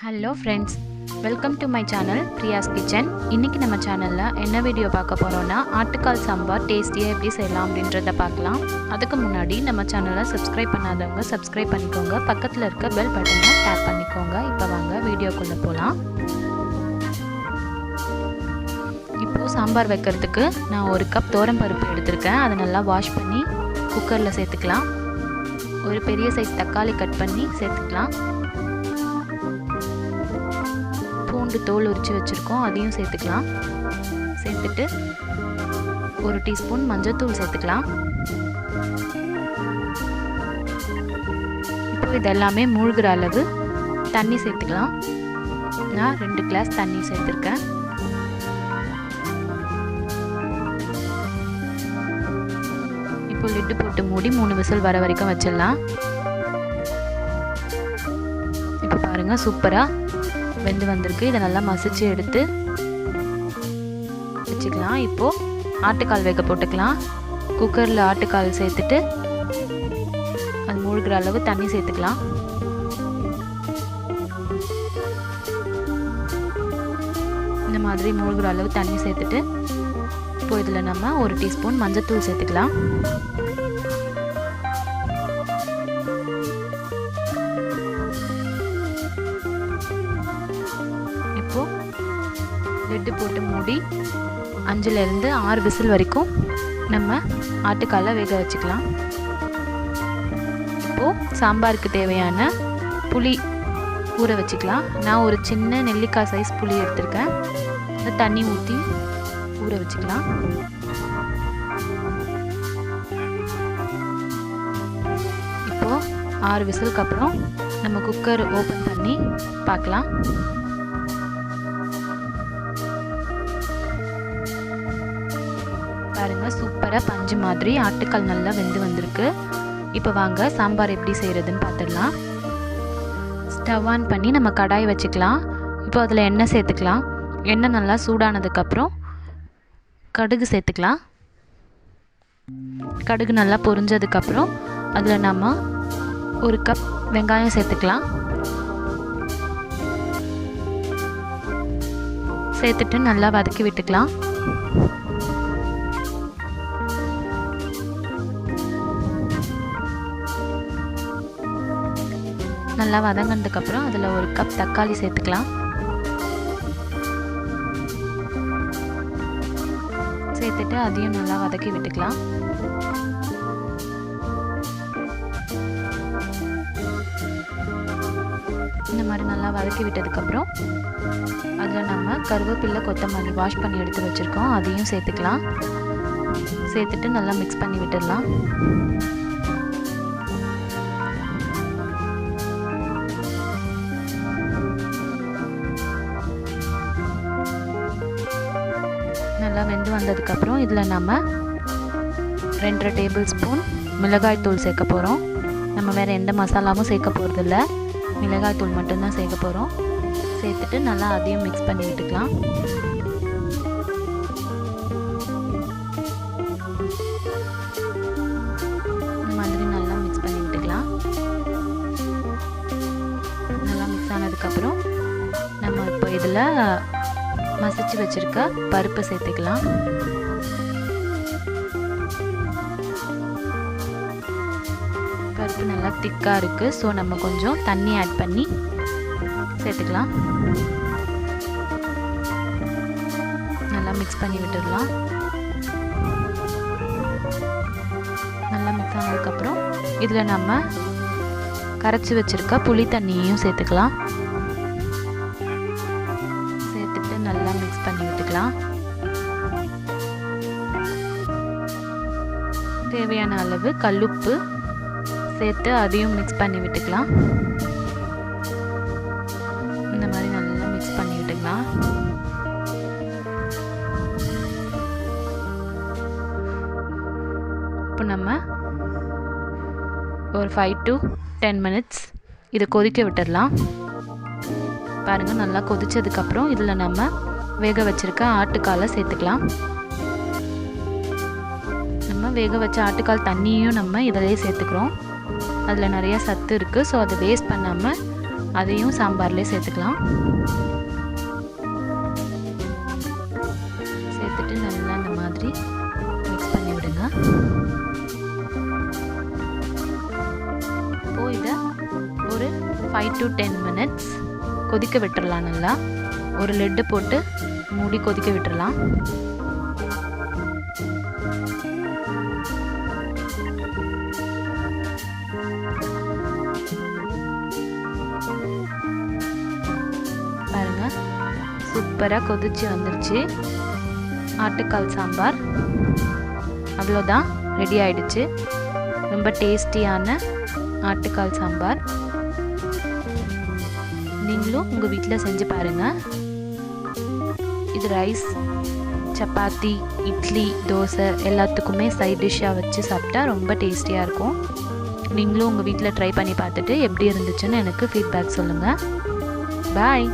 Hello friends welcome to my channel Priya's kitchen இன்றைக்கி நம்ம சேனலில் என்ன வீடியோ பார்க்க போகிறோன்னா ஆட்டுக்கால் சாம்பார் டேஸ்டியாக எப்படி செய்யலாம் அப்படின்றத பார்க்கலாம். அதுக்கு முன்னாடி நம்ம சேனலை சப்ஸ்கிரைப் பண்ணாதவங்க சப்ஸ்கிரைப் பண்ணிக்கோங்க. பக்கத்தில் இருக்க பெல் பட்டனை டேப் பண்ணிக்கோங்க. இப்போ வாங்க வீடியோக்குள்ளே போகலாம் இப்போது சாம்பார் வைக்கிறதுக்கு நான் ஒரு கப் பருப்பு எடுத்திருக்கேன். அதை நல்லா வாஷ் பண்ணி குக்கரில் சேர்த்துக்கலாம். ஒரு பெரிய சைஸ் தக்காளி கட் பண்ணி சேர்த்துக்கலாம். பூண்டு தோல் உரித்து வச்சுருக்கோம். அதையும் சேர்த்துக்கலாம். சேர்த்துட்டு ஒரு டீஸ்பூன் மஞ்சத்தூள் சேர்த்துக்கலாம். இப்போ இதெல்லாமே மூழ்கிற அளவு தண்ணி சேர்த்துக்கலாம். நான் ரெண்டு கிளாஸ் தண்ணி சேர்த்துருக்கேன். இப்போ லிட்டு போட்டு மூடி மூணு விசில் வர வரைக்கும் வச்சிடலாம். இப்போ பாருங்கள் சூப்பராக வெந்து வந்திருக்கு. இதை நல்லா மசிச்சு எடுத்து வச்சுக்கலாம். இப்போது ஆட்டுக்கால் வேக போட்டுக்கலாம். குக்கரில் ஆட்டுக்கால் சேர்த்துட்டு அது மூழ்கிற அளவு தண்ணி சேர்த்துக்கலாம். இந்த மாதிரி மூழ்கிற அளவு தண்ணி சேர்த்துட்டு இப்போ இதில் நம்ம ஒரு டீஸ்பூன் மஞ்சத்தூள் சேர்த்துக்கலாம். லிட்டு போட்டு மூடி அஞ்சுலேருந்து ஆறு விசில் வரைக்கும் நம்ம ஆட்டுக்காலை வேக வச்சுக்கலாம். இப்போது சாம்பாருக்கு தேவையான புளி ஊற வச்சுக்கலாம். நான் ஒரு சின்ன நெல்லிக்காய் சைஸ் புளி எடுத்திருக்கேன். அதை தண்ணி ஊற்றி ஊற வச்சுக்கலாம். இப்போது ஆறு விசிலுக்கு அப்புறம் நம்ம குக்கர் ஓப்பன் பண்ணி பார்க்கலாம். பாருங்கள் சூப்பராக பஞ்சு மாதிரி ஆட்டுக்கால் நல்லா வெந்து வந்திருக்கு. இப்போ வாங்க சாம்பார் எப்படி செய்கிறதுன்னு பார்த்துடலாம் ஸ்டவ் ஆன் பண்ணி நம்ம கடாய் வச்சுக்கலாம். இப்போ அதில் எண்ணெய் சேர்த்துக்கலாம். எண்ணெய் நல்லா சூடானதுக்கப்புறம் கடுகு சேர்த்துக்கலாம். கடுகு நல்லா பொரிஞ்சதுக்கப்புறம் அதில் நம்ம ஒரு கப் வெங்காயம் சேர்த்துக்கலாம். சேர்த்துட்டு நல்லா வதக்கி விட்டுக்கலாம். நல்லா வதங்கினதுக்கப்புறம் அதில் ஒரு கப் தக்காளி சேர்த்துக்கலாம். சேர்த்துட்டு அதையும் நல்லா வதக்கி விட்டுக்கலாம். இந்த மாதிரி நல்லா வதக்கி விட்டதுக்கப்புறம் அதில் நம்ம கருவேப்பில்லை கொத்தமல்லி வாஷ் பண்ணி எடுத்து வச்சுருக்கோம். அதையும் சேர்த்துக்கலாம். சேர்த்துட்டு நல்லா மிக்ஸ் பண்ணி விட்டுடலாம். நல்லா வெந்து வந்ததுக்கப்புறம் இதில் நம்ம ரெண்டரை டேபிள் ஸ்பூன் மிளகாய் தூள் சேர்க்க போகிறோம். நம்ம வேறு எந்த மசாலாவும் சேர்க்க போகிறதில்ல. மிளகாய் தூள் மட்டும்தான் சேர்க்க போகிறோம். சேர்த்துட்டு நல்லா அதையும் மிக்ஸ் பண்ணி விட்டுக்கலாம். இந்த மாதிரி நல்லா மிக்ஸ் பண்ணி விட்டுக்கலாம். நல்லா மிக்ஸ் ஆனதுக்கப்புறம் நம்ம இப்போ இதில் மசிச்சு வச்சுருக்க பருப்பு சேர்த்துக்கலாம். பருப்பு நல்லா திக்காக இருக்குது ஸோ நம்ம கொஞ்சம் தண்ணி ஆட் பண்ணி சேர்த்துக்கலாம். நல்லா மிக்ஸ் பண்ணி விட்டுடலாம். நல்லா மிக்ஸ் ஆனதுக்கப்புறம் இதில் நம்ம கரைச்சி வச்சுருக்க புளி தண்ணியையும் சேர்த்துக்கலாம். தேவையான அளவு கல்லுப்பு சேர்த்து அதையும் மிக்ஸ் பண்ணி விட்டுக்கலாம். இந்த மாதிரி நல்லா மிக்ஸ் பண்ணி விட்டுக்கலாம். இப்போ நம்ம ஒரு ஃபைவ் டு டென் மினிட்ஸ் இதை கொதிக்க விட்டுடலாம். பாருங்கள் நல்லா கொதித்ததுக்கப்புறம் இதில் நம்ம வேக வச்சுருக்க ஆட்டுக்காலை சேர்த்துக்கலாம். வேக வச்ச ஆட்டுக்கால் தண்ணியும் நம்ம இதிலே சேர்த்துக்கிறோம். அதில் நிறைய சத்து இருக்குது ஸோ அதை வேஸ்ட் பண்ணாமல் அதையும் சாம்பார்லேயே சேர்த்துக்கலாம். சேர்த்துட்டு நல்லா இந்த மாதிரி மிக்ஸ் பண்ணி விடுங்க. இப்போது இதை ஒரு ஃபைவ் டு டென் மினிட்ஸ் கொதிக்க விட்டுறலாம் நல்லா. ஒரு லெட்டு போட்டு மூடி கொதிக்க விட்டுறலாம். சூப்பராக கொதிச்சு வந்துருச்சு. ஆட்டுக்கால் சாம்பார். அவ்வளோதான் ரெடி ஆயிடுச்சு. ரொம்ப டேஸ்டியான ஆட்டுக்கால் சாம்பார். நீங்களும் உங்கள் வீட்டில் செஞ்சு பாருங்கள் இது ரைஸ் சப்பாத்தி இட்லி தோசை எல்லாத்துக்குமே சைட் டிஷ்ஷாக வச்சு சாப்பிட்டா ரொம்ப டேஸ்டியாக இருக்கும். நீங்களும் உங்கள் வீட்டில் ட்ரை பண்ணி பார்த்துட்டு எப்படி இருந்துச்சுன்னு எனக்கு ஃபீட்பேக் சொல்லுங்கள் பாய்